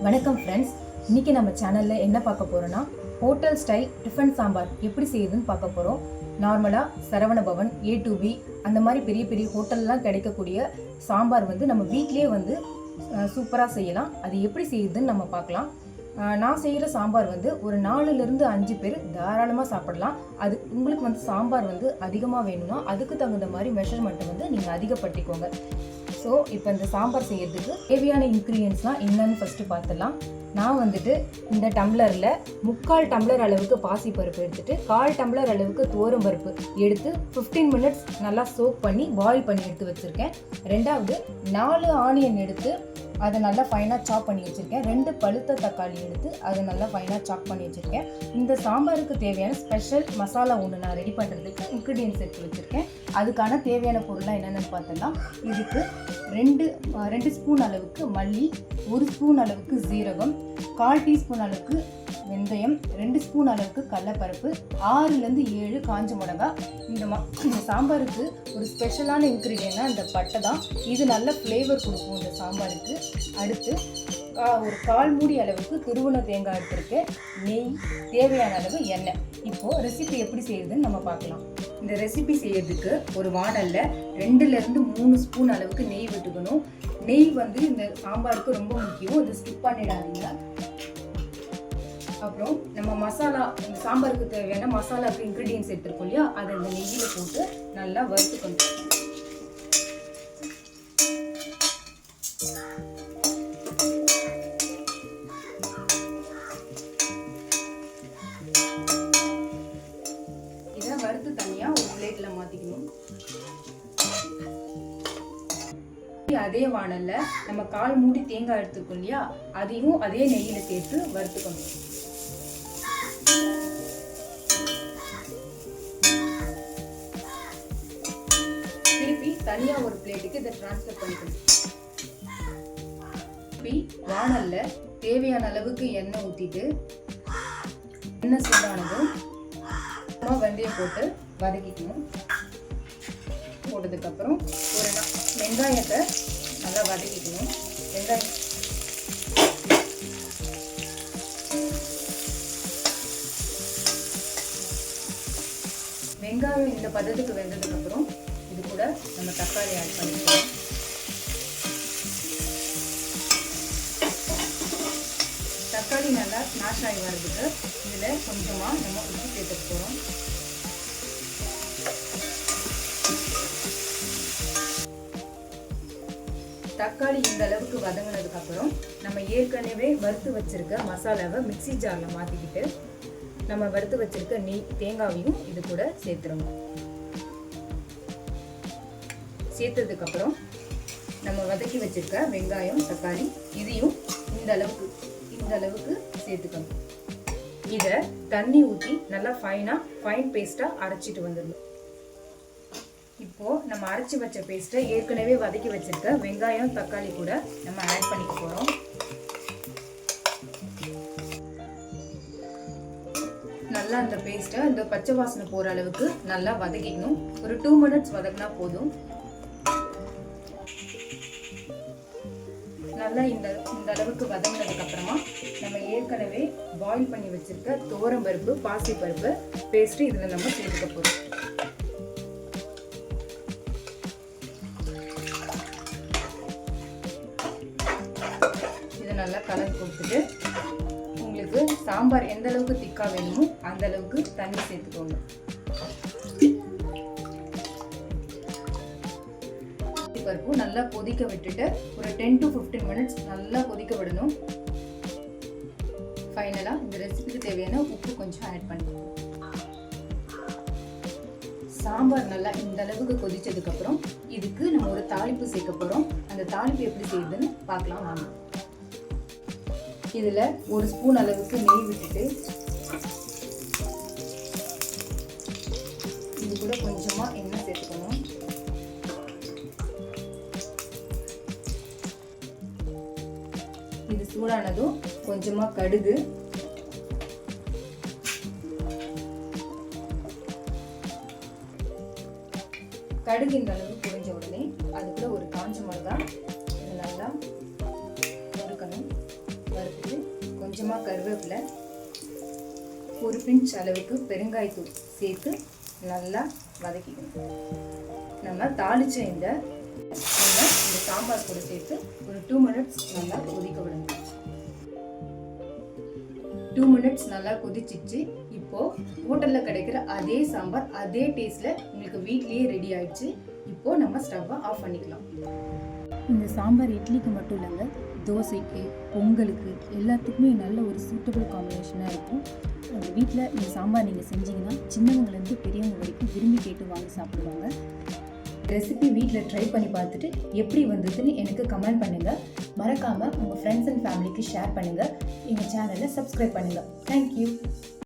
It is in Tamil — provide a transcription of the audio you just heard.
வணக்கம் ஃப்ரெண்ட்ஸ் இன்றைக்கி நம்ம சேனலில் என்ன பார்க்க போகிறோன்னா ஹோட்டல் ஸ்டைல் டிஃபன் சாம்பார் எப்படி செய்யுதுன்னு பார்க்க போகிறோம் நார்மலாக Saravana Bhavan A to B அந்த மாதிரி பெரிய பெரிய ஹோட்டல்லாம் கிடைக்கக்கூடிய சாம்பார் வந்து நம்ம வீட்லேயே வந்து சூப்பராக செய்யலாம். அது எப்படி செய்யுதுன்னு நம்ம பார்க்கலாம். நான் செய்கிற சாம்பார் வந்து ஒரு நாலுலேருந்து அஞ்சு பேர் தாராளமாக சாப்பிடலாம். அது உங்களுக்கு வந்து சாம்பார் வந்து அதிகமாக வேணும்னா அதுக்கு தகுந்த மாதிரி மெஷர்மெண்ட்டை வந்து நீங்கள் அதிகப்படுத்திக்கோங்க. ஸோ இப்போ இந்த சாம்பார் செய்கிறதுக்கு தேவையான இன்க்ரீடியன்ஸ்லாம் என்னன்னு ஃபஸ்ட்டு பார்த்துடலாம் நான் வந்துட்டு இந்த டம்ளரில் முக்கால் டம்ளர் அளவுக்கு பாசிப்பருப்பு எடுத்துட்டு கால் டம்ளர் அளவுக்கு துவரம் பருப்பு எடுத்து 15 மினிட்ஸ் நல்லா சோக் பண்ணி பாயில் பண்ணி எடுத்து வச்சுருக்கேன். ரெண்டாவது நாலு ஆனியன் எடுத்து அதை நல்லா ஃபைனாக சாப் பண்ணி வச்சுருக்கேன். ரெண்டு பழுத்த தக்காளி எடுத்து அதை நல்லா ஃபைனாக சாப் பண்ணி வச்சுருக்கேன். இந்த சாம்பாருக்கு தேவையான ஸ்பெஷல் மசாலா ஒன்று நான் ரெடி பண்ணுறதுக்கு இன்க்ரீடியன்ஸ் எடுத்து வச்சுருக்கேன். அதுக்கான தேவையான பொருள்லாம் என்னென்னு பார்த்தோம்னா இதுக்கு ரெண்டு ரெண்டு ஸ்பூன் அளவுக்கு மல்லி ஒரு ஸ்பூன் அளவுக்கு ஜீரகம் கால் டீஸ்பூன் அளவுக்கு வெந்தயம் ரெண்டு ஸ்பூன் அளவுக்கு கடலப்பருப்பு ஆறுலேருந்து ஏழு காஞ்ச மிளகா. இந்த மா இந்த சாம்பாருக்கு ஒரு ஸ்பெஷலான இன்க்ரீடியன்னா இந்த பட்டை தான். இது நல்ல ஃப்ளேவர் கொடுக்கும் இந்த சாம்பாருக்கு. அடுத்து கா- ஒரு கால் மூடி அளவுக்கு துருவண தேங்காய் எடுத்திருக்கேன். நெய் தேவையான அளவு எண்ணெய். இப்போது ரெசிபி எப்படி செய்யுதுன்னு நம்ம பார்க்கலாம். இந்த ரெசிபி செய்யறதுக்கு ஒரு வானல்ல ரெண்டுலேருந்து மூணு ஸ்பூன் அளவுக்கு நெய் விட்டுக்கணும். நெய் வந்து இந்த சாம்பாருக்கு ரொம்ப முக்கியம். இது ஸ்கிப் பண்ணிடாதீங்க. அப்புறம் நம்ம மசாலா இந்த சாம்பாருக்கு தேவையான மசாலாக்கு இன்க்ரீடியன்ஸ் எடுத்துருக்கோம் இல்லையா? அதை இந்த நெய்யில் போட்டு நல்லா வறுத்துக்கணும். இதை வறுத்து தனியாக ஒரு பிளேட்டில் மாற்றிக்கணும் அதே வானல்ல நம்ம கால் மூடி தேங்காய் எடுத்துக்கோ இல்லையா? அதையும் அதே நெய்யில சேர்த்து வறுத்துக்கணும். திருப்பி தனியா ஒரு பிளேட்டுக்கு இதை டிரான்ஸ்ஃபர் பண்ணிக்கணும். திருப்பி வாணல்ல தேவையான அளவுக்கு எண்ணெய் ஊத்திட்டு எண்ணெய் சூடானதும் அப்புறமா வெந்தயம் போட்டு வதக்கிக்கணும். போட்டதுக்கப்புறம் ஒரு வெங்காயத்தை நல்லா வதக்கிக்கணும். வெங்காயம் வெங்காயம் இந்த பதத்துக்கு வெந்ததுக்கப்புறம் இது கூட நம்ம தக்காளி ஆட் பண்ணிக்கலாம். தக்காளி நல்லா ஸ்மாஷ் ஆகி வர்றதுக்கு இதில் கொஞ்சமாக நம்ம உப்பு சேர்த்துட்டு போகிறோம் தக்காளி இந்த அளவுக்கு வதங்கினதுக்கு அப்புறம் நம்ம ஏற்கனவே வறுத்து வச்சிருக்க மசாலாவை மிக்சி ஜாரில் மாற்றிக்கிட்டு நம்ம வறுத்து வச்சிருக்க நெய் தேங்காவையும் இது கூட சேர்த்துருவோம் சேர்த்ததுக்கு அப்புறம் நம்ம வதக்கி வச்சிருக்க வெங்காயம் தக்காளி இதையும் இந்த அளவுக்கு இந்த அளவுக்கு சேர்த்துக்கணும். இதை தண்ணி ஊற்றி நல்லா ஃபைனாக ஃபைன் பேஸ்ட்டாக அரைச்சிட்டு வந்துடணும். இப்போ நம்ம அரைச்சி வச்ச பேஸ்ட்டை ஏற்கனவே வதக்கி வச்சிருக்க வெங்காயம் தக்காளி கூட நம்ம ஆட் பண்ணிக்க போகிறோம் நல்லா அந்த பேஸ்ட்டை இந்த பச்சை வாசனை போகிற அளவுக்கு நல்லா வதக்கிக்கணும். ஒரு டூ மினிட்ஸ் வதக்கினா போதும். நல்லா இந்த இந்த அளவுக்கு வதங்கினதுக்கப்புறமா நம்ம ஏற்கனவே பாயில் பண்ணி வச்சிருக்க துவரம் பருப்பு பாசி பருப்பு பேஸ்ட் இதில் நம்ம சேர்த்துக்க போகிறோம் இதை நல்லா கலந்து கொடுத்துட்டு உங்களுக்கு சாம்பார் எந்த அளவுக்கு திக்கா வேணுமோ அந்த அளவுக்கு தண்ணி சேர்த்துக்கோங்க. பருப்பு நல்லா கொதிக்க விட்டுட்டு ஒரு டென் டு ஃபிஃப்டீன் மினிட்ஸ் நல்லா கொதிக்க விடணும். ஃபைனலாக இந்த ரெசிபிக்கு தேவையான உப்பு கொஞ்சம் ஆட் பண்ணிக்கோங்க. சாம்பார் நல்லா இந்த அளவுக்கு கொதிச்சதுக்கப்புறம் இதுக்கு நம்ம ஒரு தாளிப்பு சேர்க்க போகிறோம் அந்த தாளிப்பு எப்படி செய்யுதுன்னு பார்க்கலாம் வாங்க. இதில் ஒரு ஸ்பூன் அளவுக்கு நெய் விட்டுட்டு இது கூட கொஞ்சமாக எண்ணெய் சேர்த்துக்கணும். இது சூடானதும் கொஞ்சமாக கடுகு. கடுகு இந்த அளவு கொஞ்சமாக கருவேப்பிலை ஒரு பிஞ்ச் அளவுக்கு பெருங்காயத்தூள் சேர்த்து நல்லா வதக்கிக்கணும். நம்ம தாளிச்ச இந்த இந்த சாம்பார் கூட சேர்த்து ஒரு டூ மினிட்ஸ் நல்லா கொதிக்க விடணும். டூ மினிட்ஸ் நல்லா கொதிச்சிச்சு. இப்போது ஹோட்டலில் கிடைக்கிற அதே சாம்பார் அதே டேஸ்ட்டில் உங்களுக்கு வீட்லேயே ரெடி ஆயிடுச்சு. இப்போது நம்ம ஸ்டவ்வை ஆஃப் பண்ணிக்கலாம். இந்த சாம்பார் இட்லிக்கு மட்டும் இல்லைங்க தோசைக்கு பொங்கலுக்கு எல்லாத்துக்குமே நல்ல ஒரு சூட்டபிள் காம்பினேஷனாக இருக்கும். உங்கள் வீட்டில் இந்த சாம்பார் நீங்கள் செஞ்சீங்கன்னா சின்னவங்கலேருந்து பெரியவங்க வரைக்கும் விரும்பி கேட்டு வாங்கி சாப்பிடுவாங்க. ரெசிபி வீட்டில் ட்ரை பண்ணி பார்த்துட்டு எப்படி வந்ததுன்னு எனக்கு கமெண்ட் பண்ணுங்கள் மறக்காமல் உங்கள் ஃப்ரெண்ட்ஸ் அண்ட் ஃபேமிலிக்கு ஷேர் பண்ணுங்கள் எங்கள் சேனலை சப்ஸ்கிரைப் பண்ணுங்கள் தேங்க்யூ